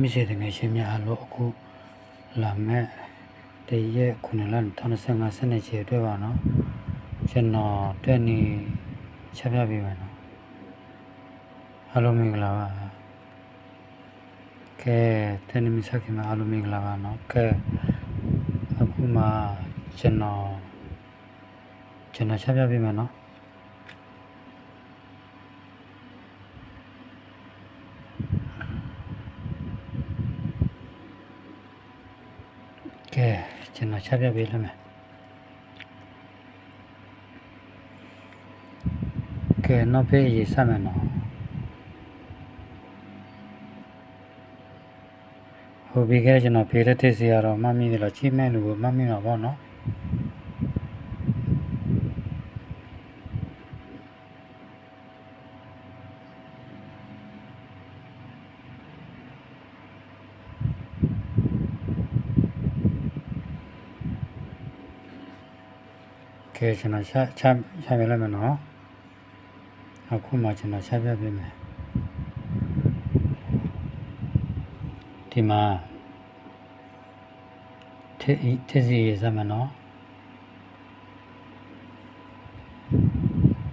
မိစေတငယ်ချင်းများအားလို့အခုလာမဲ့တရက်ခုနှစ်လ2025စနေချေအတွက်ပါနော်ကျွန်တော်တက်နေချက်ပြပေးမယ်နော်အားလုံးမင်္ဂလာပါကဲတနေ့မိစခင်မှာအားလုံးမင်္ဂလာပါနော်ကဲအခုမှကျွန်တော်ကျွန်တော်ချက်ပြပေးမယ်နော် ကဲကျွန်တော် ချက်ပြပေးလိုက်မယ်ကဲနောက်ဖေးရေးစမယ်နော်ဟိုပြီးခဲ့ကျွန်တော်ဖေးတဲ့တစ်စီရတော့မမီးတယ်လို့ချိမဲ့လူကိုမမီးတော့ဗောနော် ကဲကျွန်တော်ချက်ချက်ချက်ပြလိုက်မယ်နော်အခုမှကျွန်တော်ချက်ပြပေးမယ်ဒီမှာထေးထေးစီရေးစမယ်နော်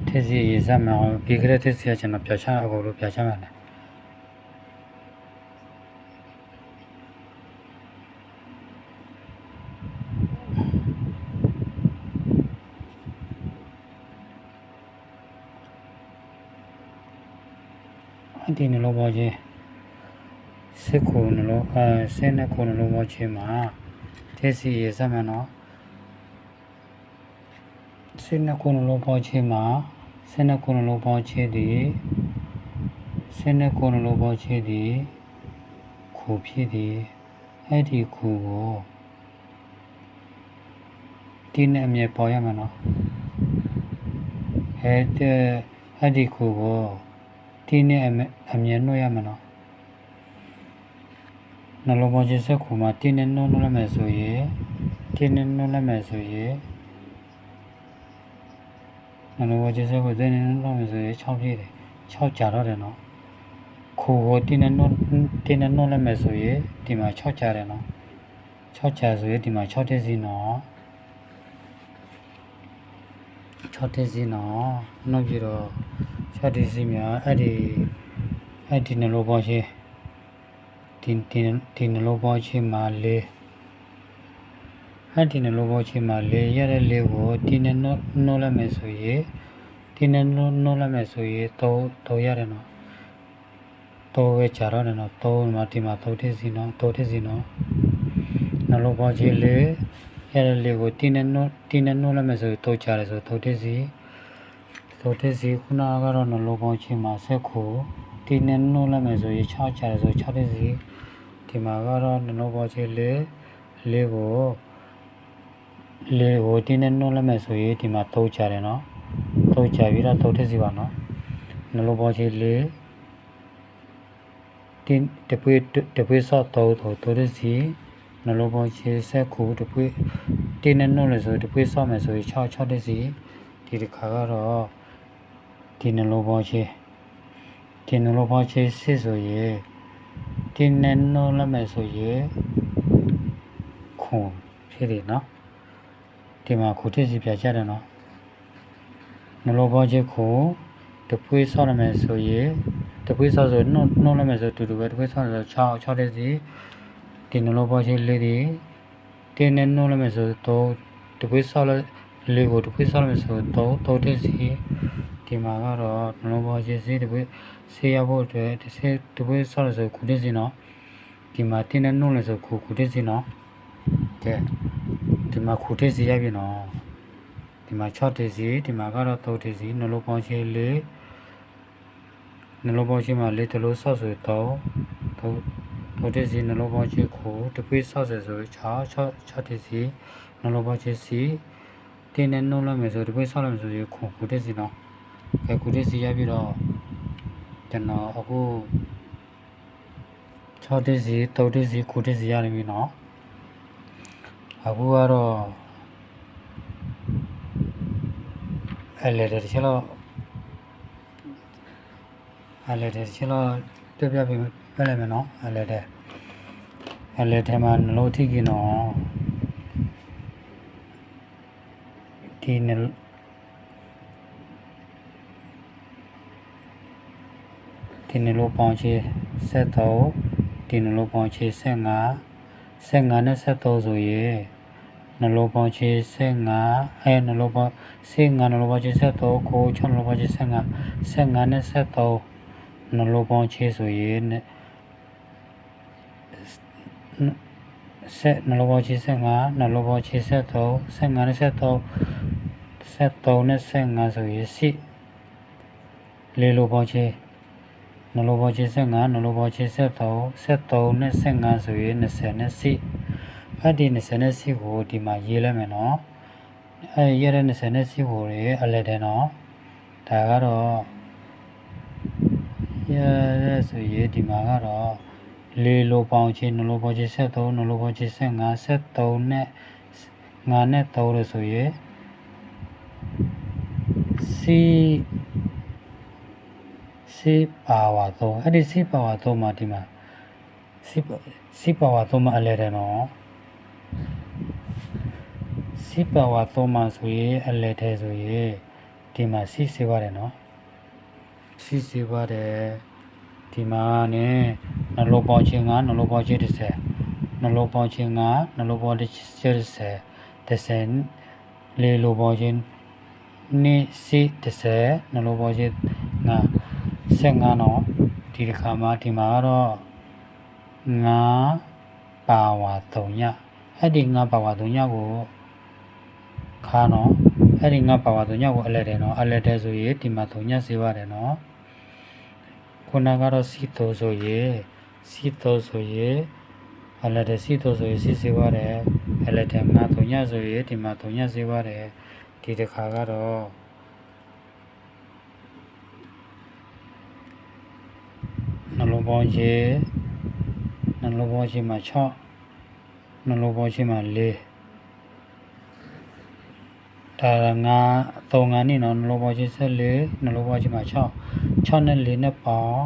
ထေးစီရေးစမယ်ပြီးခဲ့တဲ့ထေးစီကကျွန်တော်ပြချအကုန်လုံးပြချမယ် ဒီနှလုံးပေါ်ချင်းစစ်ခုနှလုံးအဲဆင်းတဲ့ခုနှလုံးပေါ်ချင်းမှာတက်စီရစမယ်နော်ဆင်းတဲ့ခုနှလုံးပေါ်ချင်းမှာဆင်းတဲ့ခုနှလုံးပေါ်ချင်းဒီဆင်းတဲ့ခုနှလုံးပေါ်ချင်းဒီခုဖြစ်ဒီအဲ့ဒီခုကိုဒီနဲ့အမြဲပေါ်ရမယ်နော်အဲ့တဲ့အဲ့ဒီခုကို ဒီနဲ့အမြအမြဲနှုတ်ရမယ်နော်နှလုံးပေါ်ခြင်းစက်ခုမှာတင်းနဲ့နှုတ်နှုတ်လိုက်မယ်ဆိုရင်တင်းနဲ့နှုတ်လိုက်မယ်ဆိုရင်နှလုံးပေါ်ခြင်းစက်ကိုတင်းနဲ့နှုတ်လိုက်မယ်ဆိုရင်6ပြည့်တယ်6ကြာတော့တယ်နော်ခုကိုတင်းနဲ့နှုတ်တင်းနဲ့နှုတ်လိုက်မယ်ဆိုရင်ဒီမှာ6ကြာတယ်နော်6ကြာဆိုရင်ဒီမှာ6တက်စီနော်6တက်စီနော်နှုတ်ပြီးတော့ 6တက်စီများအဲ့ဒီအဲ့ဒီနှလုံးပေါ်ခြင်းဒီဒီဒီနှလုံးပေါ်ခြင်းမှာလေးအဲ့ဒီနှလုံးပေါ်ခြင်းမှာလေးရတဲ့လေးကိုဒီနဲ့နှုတ်နှုတ်လိုက်မယ်ဆိုရင်ဒီနဲ့နှုတ်နှုတ်လိုက်မယ်ဆိုရင်တော့တော့ရတယ်နော်တော့ပဲကြာတော့တယ်နော်တော့မှာဒီမှာတော့တက်စီနော်တော့တက်စီနော်နှလုံးပေါ်ခြင်းလေးရတဲ့လေးကိုဒီနဲ့နှုတ်ဒီနဲ့နှုတ်လိုက်မယ်ဆိုရင်တော့ကြာတယ်ဆိုတော့တက်စီ တော့တက်စီခုနကတော့နှလုံးပေါ်ခြင်းမှာဆက်ခုဒီနဲ့နှုတ်လိုက်မယ်ဆိုရင်6ကြာတယ်ဆို6တက်စီဒီမှာကတော့နှလုံးပေါ်ခြင်းလေးလေးကိုလေးကိုဒီနဲ့နှုတ်လိုက်မယ်ဆိုရင်ဒီမှာတော့ကြာတယ်နော်တော့ကြာပြီးတော့တော့တက်စီပါနော်နှလုံးပေါ်ခြင်းလေးဒီတပွေးတပွေးဆော့တော့တော့တော့တက်စီနှလုံးပေါ်ခြင်းဆက်ခုတပွေးဒီနဲ့နှုတ်လို့ဆိုတပွေးဆော့မယ်ဆိုရင်6 6တက်စီဒီတစ်ခါကတော့ ဒီနှလုံးပေါ်ခြင်းဒီနှလုံးပေါ်ခြင်းစစ်ဆိုရင်ဒီနဲ့နှုတ်လိုက်မယ်ဆိုရင်ခုဖြစ်တယ်နော်ဒီမှာခုတက်စီပြကြတယ်နော်နှလုံးပေါ်ခြင်းခုတပွေးဆော့ရမယ်ဆိုရင်တပွေးဆော့ဆိုနှုတ်နှုတ်လိုက်မယ်ဆိုတူတူပဲတပွေးဆော့ဆို6 6တက်စီဒီနှလုံးပေါ်ခြင်းလေးဒီတင်းနဲ့နှုတ်လိုက်မယ်ဆိုတော့တပွေးဆော့လိုက်လေးကိုတပွေးဆော့လိုက်မယ်ဆိုတော့တော့တက်စီ ဒီမှာကတော့နှလုံးပေါ်ခြင်းစီတပွေးဆေးရဖို့အတွက်တစ်ဆေးတပွေးဆော့လို့ဆိုခုတက်စီနော်ဒီမှာတင်းနဲ့နှုတ်လို့ဆိုခုခုတက်စီနော်ကဲဒီမှာခုတက်စီရပြီနော်ဒီမှာ6တက်စီဒီမှာကတော့3တက်စီနှလုံးပေါ်ခြင်းလေးနှလုံးပေါ်ခြင်းမှာလေးတလို့ဆော့ဆိုတော့တော့တော့တက်စီနှလုံးပေါ်ခြင်းခုတပွေးဆော့ဆိုဆို6 6 6တက်စီနှလုံးပေါ်ခြင်းစီတင်းနဲ့နှုတ်လိုက်မယ်ဆိုတပွေးဆော့လိုက်မယ်ဆိုရင်ခုခုတက်စီနော် ကဲခုတက်စီရပြီတော့ကျွန်တော်အခု6တက်စီ3တက်စီခုတက်စီရနေပြီနော်အခုကတော့အဲ့လေတချင်တော့အဲ့လေတချင်တော့ပြပြပြပြလိုက်မယ်နော်အဲ့လေတဲ့အလဲထဲမှာနှလို့ထိကနော်ဒီနှ ဒီနှလို့ပေါင်းချေဆက်တော့ဒီနှလို့ပေါင်းချေဆက်ငါဆက်ငါနဲ့ဆက်တော့ဆိုရင်နှလို့ပေါင်းချေဆက်ငါအဲနှလို့ပေါင်းဆက်ငါနှလို့ပေါင်းချေဆက်တော့ကို6နှလို့ပေါင်းချေဆက်ငါဆက်ငါနဲ့ဆက်တော့နှလို့ပေါင်းချေဆိုရင်ဆက်နှလုံးပေါင်းချီဆက်ငါနှလုံးပေါင်းချီဆက်တော့ဆက်ငါနဲ့ဆက်တော့ဆက်တော့နဲ့ဆက်ငါဆိုရင်စီလေးလိုပေါင်းချီ နှလုံးပေါင်းချီဆက်ငါနှလုံးပေါင်းချီဆက်တော့ဆက်တော့နဲ့ဆက်ငါဆိုရင်20နဲ့စီအဲ့ဒီ20နဲ့စီကိုဒီမှာရေးလိုက်မယ်နော်အဲ့ရေးတဲ့20နဲ့စီကိုရေအလက်တယ်နော်ဒါကတော့ရရဲဆိုရင်ဒီမှာကတော့လေးလိုပေါင်းချင်းနှလိုပေါင်းချင်း73နှလိုပေါင်းချင်း75 73နဲ့9နဲ့3လို့ဆိုရင်စီ စီပါဝါတော့အဲ့ဒီစီပါဝါတော့မှဒီမှာစီစီပါဝါတော့မှအလဲတယ်နော်စီပါဝါတော့မှဆိုရင်အလဲတယ်ဆိုရင်ဒီမှာစီစေပါတယ်နော်စီစေပါတယ်ဒီမှာနဲ့နှလုံးပေါင်းခြင်းကနှလုံးပေါင်းခြင်း30နှလုံးပေါင်းခြင်းကနှလုံးပေါင်းခြင်း30 30လေလိုပေါင်းခြင်းနိစီ30နှလုံးပေါင်းခြင်းငါ 15နော်ဒီတစ်ခါမှာဒီမှာတော့ငါပါဝါ3ညအဲ့ဒီငါပါဝါ3ညကိုခါနော်အဲ့ဒီငါပါဝါ3ညကိုအလက်တယ်နော်အလက်တယ်ဆိုရင်ဒီမှာ3ညစေပါတယ်နော်ခုနကတော့စီတိုဆိုရေစီတိုဆိုရေအလက်တဲ့စီတိုဆိုရေစီစေပါတယ်အလက်တဲ့ငါတုံညဆိုရေဒီမှာတုံညစေပါတယ်ဒီတစ်ခါကတော့နှ လုံးပေါင်းရေနှလုံးပေါင်းရေမှာ6နှလုံးပေါင်းရေမှာ4ဒါငါသုံးငါနေနော်နှလုံးပေါင်းရေ14နှလုံးပေါင်းရေမှာ6 6နဲ့4နဲ့ပေါင်း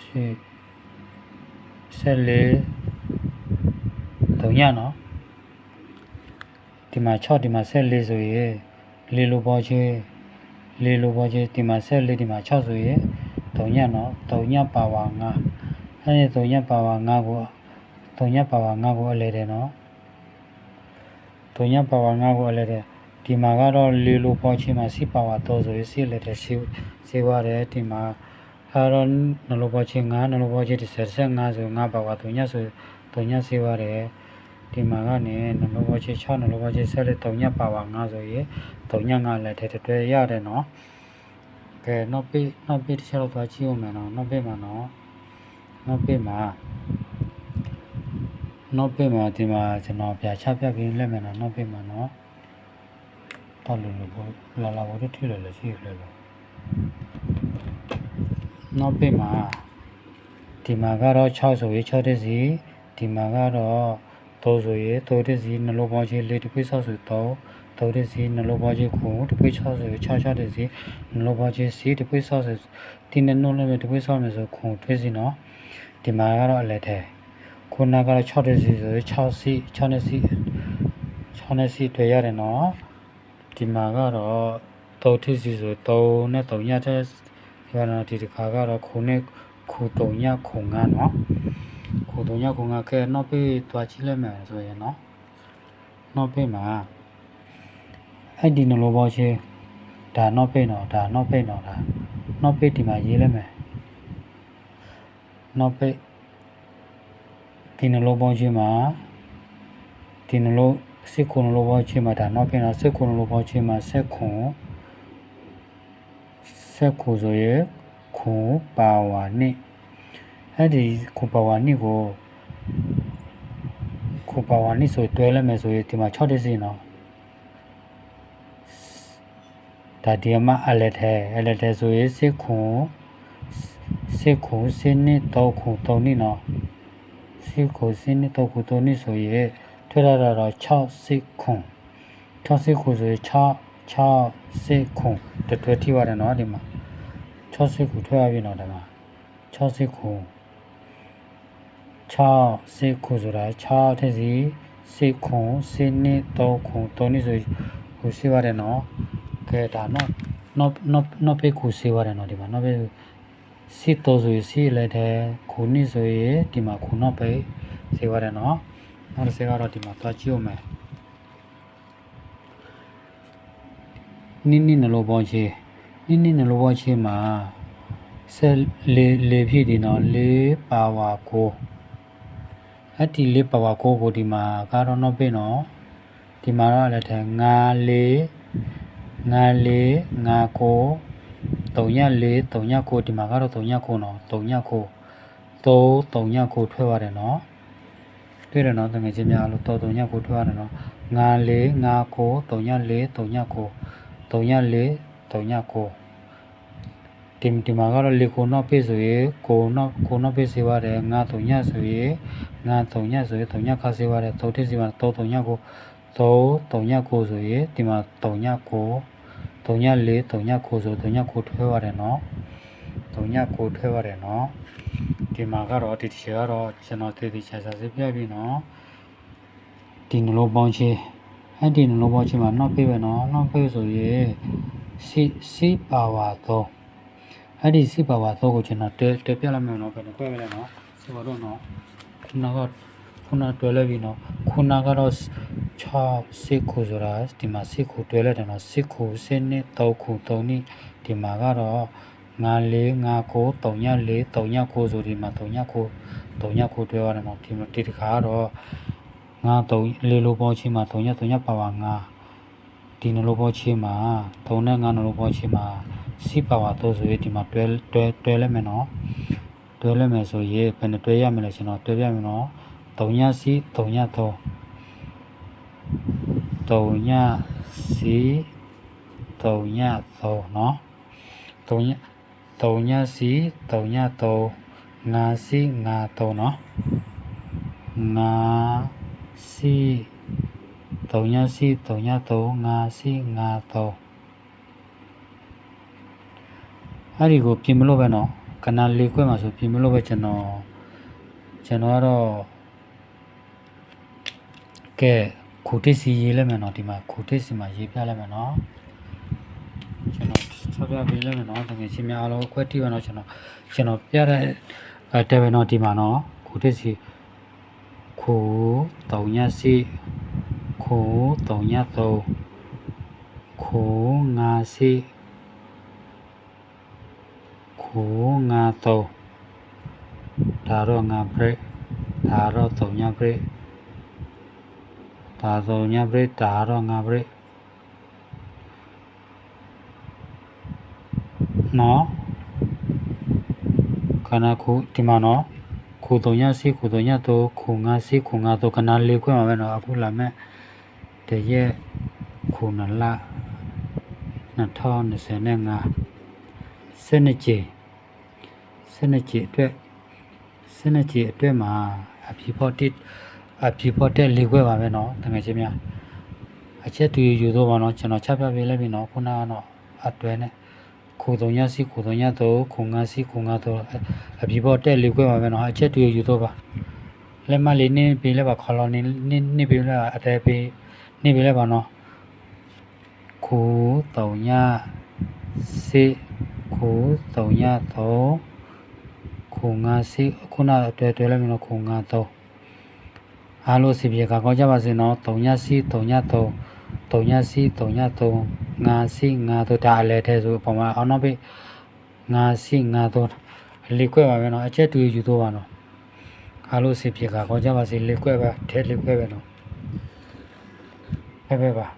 ရှိ14တုံညနော်ဒီမှာ6ဒီမှာ14ဆိုရင်လေးလိုပေါ်ချင်း လေးလိုပေါ်ချင်းဒီမှာ14ဒီမှာ6ဆိုရင်တုံညနော်တုံညပါဝါ9အဲဒီတုံညပါဝါ9ကိုတုံညပါဝါ9ကိုအလဲတယ်နော်တုံညပါဝါ9ကိုအလဲတယ်ဒီမှာကတော့လေလိုပေါ်ချင်းမှာစီပါဝါတော့ဆိုရင်စီလက်တဲ့စီစီဝရတယ်ဒီမှာအဲတော့နလိုပေါ်ချင်း9နလိုပေါ်ချင်း35ဆို9ပါဝါ3ညဆို3ညစီဝရတယ် ဒီမှာကနေနလိုပေါ်ချင်း6နလိုပေါ်ချင်းဆက်လက်3ညပါဝါ9ဆိုရင်3ည9လက်တဲ့တွဲရတယ်နော်ကဲနောက်ပြီးနောက်ပြီးတစ်ချက်တော့သွားကြည့်အောင်မယ်နော်နောက်ပြီးမှာနော်နောက်ပြီးမှာနောက်ပြီးမှာဒီမှာကျွန်တော်ပြချပြပြီးလက်မယ်နော်နောက်ပြီးမှာနော်တော့လို့လို့လာလာဘောထိလို့လည်းရှိရလို့နောက်ပိမှာဒီမှာကတော့6ဆိုရင်6တက်စီဒီမှာကတော့ 3ဆိုရင်3တက်စီနှလုံးပေါင်းချင်း4တပိ6ဆို3 3တက်စီနှလုံးပေါင်းချင်း9တပိ6ဆိုရင်6 6တက်စီနှလုံးပေါင်းချင်း4တပိ6ဆိုဒီနဲ့နှလုံးလည်းတပိ6မယ်ဆို9ထွက်စီနော်ဒီမှာကတော့အလက်ထဲခုနကတော့6တက်စီဆိုရင်6စီ6နဲ့စီ6နဲ့စီတွေ့ရတယ်နော်ဒီမှာကတော့3ထစ်စီဆို3နဲ့3ညတဲ့ရတာဒီတစ်ခါကတော့ခုနဲ့ခု3ညခု9နော် ခု3ညခု9ကဲနောက်ပြီးတွားကြည့်လိုက်မယ်ဆိုရင်နော်နောက်ပြီးမှာအဲ့ဒီနှလုံးပေါင်းချင်းဒါနောက်ပြီးတော့ဒါနောက်ပြီးတော့ဒါနောက်ပြီးဒီမှာရေးလိုက်မယ်နောက်ပြီးဒီနှလုံးပေါင်းချင်းမှာဒီနှလုံးစစ်ခုနှလုံးပေါင်းချင်းမှာဒါနောက်ပြီးတော့စစ်ခုနှလုံးပေါင်းချင်းမှာဆက်ခုဆက်ခုဆိုရခုပါဝါနှစ် အဲ့ဒီခုပါဝါနှစ်ကိုခုပါဝါနှစ်ဆိုတွဲလိုက်မယ်ဆိုရင်ဒီမှာ6တက်စီနော်ဒါဒီမှာအလက်ထဲအလက်ထဲဆိုရင်စစ်ခုစစ်ခုစစ်နှစ်တော့ခု3နှစ်နော်စစ်ခုစစ်နှစ်တော့ခု3နှစ်ဆိုရင်ထွေးရတာတော့6စစ်ခု6စစ်ခုဆိုရင်6 6စစ်ခုတတွဲထိပါတယ်နော်ဒီမှာ6စိတ်ခုထွက်ရပြီနော်ဒီမှာ6စိတ်ခု 6စိတ်ခုဆိုတာ6ထက်စီစိတ်ခုစိတ်နှစ်3ခု3နှစ်ဆိုခုရှိပါတယ်နော်ကဲဒါနော်နော်နော်နော်ပိတ်ခုရှိပါတယ်နော်ဒီမှာနော်ပိတ်စိတ်တော့ဆိုရင်စိတ်လည်းတဲ့ခုနှစ်ဆိုရင်ဒီမှာခုနော်ပိတ်ရှိပါတယ်နော်နောက်တစ်စက်ကတော့ဒီမှာသွားကြည့်အောင်မယ်နိနိနှလုံးပေါင်းချေနိနိနှလုံးပေါင်းချေမှာဆက်လေလေဖြစ်ဒီနော်လေးပါဝါကို အဲ့ဒီလေးပါဝါကိုကိုဒီမှာကတော့နော်ပြနော်ဒီမှာတော့လည်းထဲငါလေးငါလေးငါကို3ည4 3ည9ဒီမှာကတော့3ည9နော်3ည9 3 3ည9ထွက်ပါတယ်နော်တွေ့တယ်နော်တကယ်ချင်းများလို့တော်3ည9ထွက်ရတယ်နော်ငါလေးငါကို3ည4 3ည9 3ည4 3ည9 ဒီဒီမှာကတော့လေကိုနောက်ပြဆိုရင်ကိုနောက်ကိုနောက်ပြစေပါတယ်ငါ3ညဆိုရင်ငါ3ညဆိုရင်3ညခါစေပါတယ်3တစ်စီမှာ3 3ညကို3 3ည9ဆိုရင်ဒီမှာ3ည9 3ည4 3ည9ဆို3ည9ထွဲပါတယ်နော်3ည9ထွဲပါတယ်နော်ဒီမှာကတော့ဒီတစ်ချက်ကတော့ကျွန်တော်တည်တည်ချာချာစစ်ပြပြီနော်ဒီနှလုံးပေါင်းချင်းအဲ့ဒီနှလုံးပေါင်းချင်းမှာနောက်ပြပဲနော်နောက်ပြဆိုရင်စီစီပါဝါတော့ အဲ့ဒီစီပါဝါတော့ကိုကျွန်တော်တဲတဲပြလိုက်မယ်နော်ဘယ်လိုခွဲမလဲနော်စီပါတော့နော်ခုနကခုနတွဲလိုက်ပြီနော်ခုနကတော့6စစ်ခုဆိုတာဒီမှာစစ်ခုတွဲလိုက်တယ်နော်စစ်ခုစစ်နှစ်3ခု3နှစ်ဒီမှာကတော့ငါလေးငါကို3ည4 3ည9ဆိုဒီမှာ3ည9 3ည9တွဲရတယ်နော်ဒီမှာဒီတစ်ခါကတော့ငါ3လေးလိုပေါချင်းမှာ3ည3ညပါပါငါ ဒီနလိုဘောချေမှာ၃နဲ့၅နလိုဘောချေမှာစီပါဝါတော့ဆိုရင်ဒီမှာတွဲတွဲတွဲလဲမယ်နော်တွဲလဲမယ်ဆိုရင်ဘယ်နဲ့တွဲရမလဲရှင်တော့တွဲပြမယ်နော်၃ညစီ၃ညတော့၃ညစီ၃ညတော့နော်၃ည၃ညစီ၃ညတော့၅စီ၅တော့နော်၅စီ 3ညစီ3ည3ငါစီငါ3အဲ့ဒီကိုပြင်မလို့ပဲเนาะကနလေးခွဲမှာဆိုပြင်မလို့ပဲကျွန်တော်ကျွန်တော်ကတော့ကဲခုတစ်စီရေးလိုက်မယ်နော်ဒီမှာခုတစ်စီမှာရေးပြလိုက်မယ်နော်ကျွန်တော်ဆော့ပြပေးလိုက်မယ်နော်တကယ်ချင်းများအားလုံးခွဲတိပါနော်ကျွန်တော်ကျွန်တော်ပြတဲ့အဲတယ်ပဲနော်ဒီမှာနော်ခုတစ်စီခု3ညစီ ခု3ည3ခု5စီခု5 3ဒါတော့5 break ဒါတော့3ည break ဒါဆိုညပရိဒါတော့ငါပရိနော်ခဏခုဒီမှာနော်ခုတုံညစီခုတုံညတော့ခုငါစီခုငါတော့ခဏလေးခွင့်ပါပဲနော်အခုလာမဲ့ တရက်ခုနလ2025စနေကြီးစနေကြီးအတွက်စနေကြီးအတွက်မှာအဖြစ်ဖို့တစ်အဖြေဖို့တဲ့လေးခွဲပါပဲเนาะတကယ်ချင်းများအချက်တူယူတော့ပါเนาะကျွန်တော်ချက်ပြပေးလိုက်ပြီเนาะခုနကတော့အတွဲနဲ့ခုသုံးညစီခုသုံးညတော့ခုငါစီခုငါတော့အဖြေဖို့တဲ့လေးခွဲပါပဲเนาะအချက်တူယူတော့ပါလက်မလေးနင်းပေးလိုက်ပါခေါ်လောနင်းနင်းနင်းပေးလိုက်အတဲပေး နေပြီလဲပေါ့နော်9 3ည6 9 3ည3ခုငါ6ခုနတွဲတွဲလိုက်မယ်နော်ခုငါ3အားလို့စီပြေကကောင်းကြပါစေနော်3ည6 3ည3 3ည6 3ည3ငါ6ငါတို့ဒါအလဲထဲဆိုပုံမှန်အောင်နောက်ပြီငါ6ငါ3လေခွဲပါပဲနော်အချက်တူယူတော့ပါနော်အားလို့စီပြေကကောင်းကြပါစေလေခွဲပါထဲလေခွဲပဲနော် ဖဲဖဲပါ